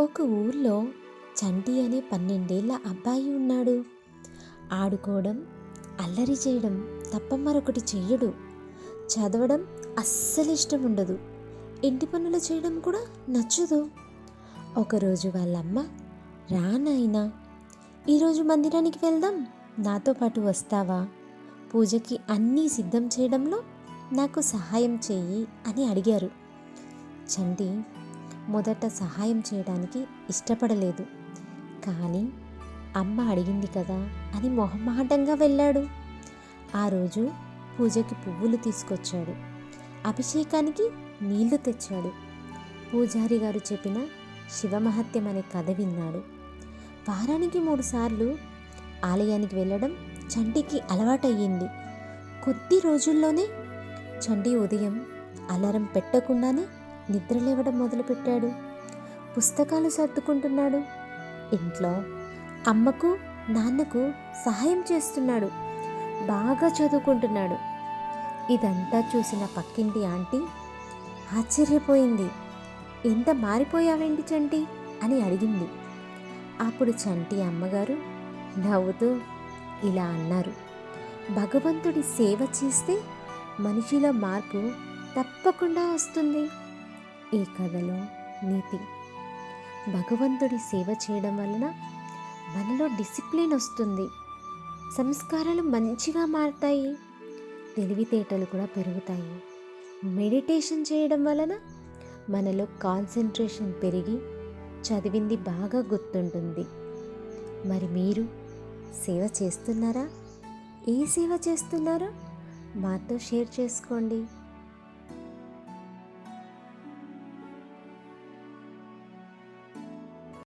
ఒక ఊర్లో చంటి అనే పన్నెండేళ్ళ అబ్బాయి ఉన్నాడు. ఆడుకోవడం అల్లరి చేయడం తప్ప మరొకటి చెయ్యడు. చదవడం అస్సలు ఇష్టం ఉండదు ఇంటి పనులు చేయడం కూడా నచ్చదు. ఒకరోజు వాళ్ళమ్మ రా నాయనా ఈరోజు మందిరానికి వెళ్దాం నాతో పాటు వస్తావా? పూజకి అన్నీ సిద్ధం చేయడంలో నాకు సహాయం చెయ్యి అని అడిగారు. చంటి మొదట సహాయం చేయడానికి ఇష్టపడలేదు. కానీ అమ్మ అడిగింది కదా అని మొహమాటంగా వెళ్ళాడు. ఆ రోజు పూజకి పువ్వులు తీసుకొచ్చాడు. అభిషేకానికి నీళ్ళు తెచ్చాడు. పూజారి గారు చెప్పిన శివమహత్యం అనే కథ విన్నాడు. వారానికి మూడుసార్లు ఆలయానికి వెళ్ళడం చంటికి అలవాటయ్యింది. కొద్ది రోజుల్లోనే చండి ఉదయం అలారం పెట్టకుండానే నిద్రలేవడం మొదలుపెట్టాడు. పుస్తకాలు సర్దుకుంటున్నాడు. ఇంట్లో అమ్మకు నాన్నకు సహాయం చేస్తున్నాడు. బాగా చదువుకుంటున్నాడు. ఇదంతా చూసిన పక్కింటి ఆంటీ ఆశ్చర్యపోయింది. ఎంత మారిపోయావేంటి చంటి? అని అడిగింది. అప్పుడు చంటి అమ్మగారు నవ్వుతూ ఇలా అన్నారు. భగవంతుడి సేవ చేస్తే మనిషిలో మార్పు తప్పకుండా వస్తుంది. ఈ కథలో నీతి. భగవంతుడి సేవ చేయడం వలన మనలో డిసిప్లిన్ వస్తుంది. సంస్కారాలు మంచిగా మారుతాయి. తెలివితేటలు కూడా పెరుగుతాయి. మెడిటేషన్ చేయడం వలన మనలో కాన్సన్ట్రేషన్ పెరిగి చదివింది బాగా గుర్తుంటుంది. మరి మీరు సేవ చేస్తున్నారా? ఏ సేవ చేస్తున్నారో మాతో షేర్ చేసుకోండి.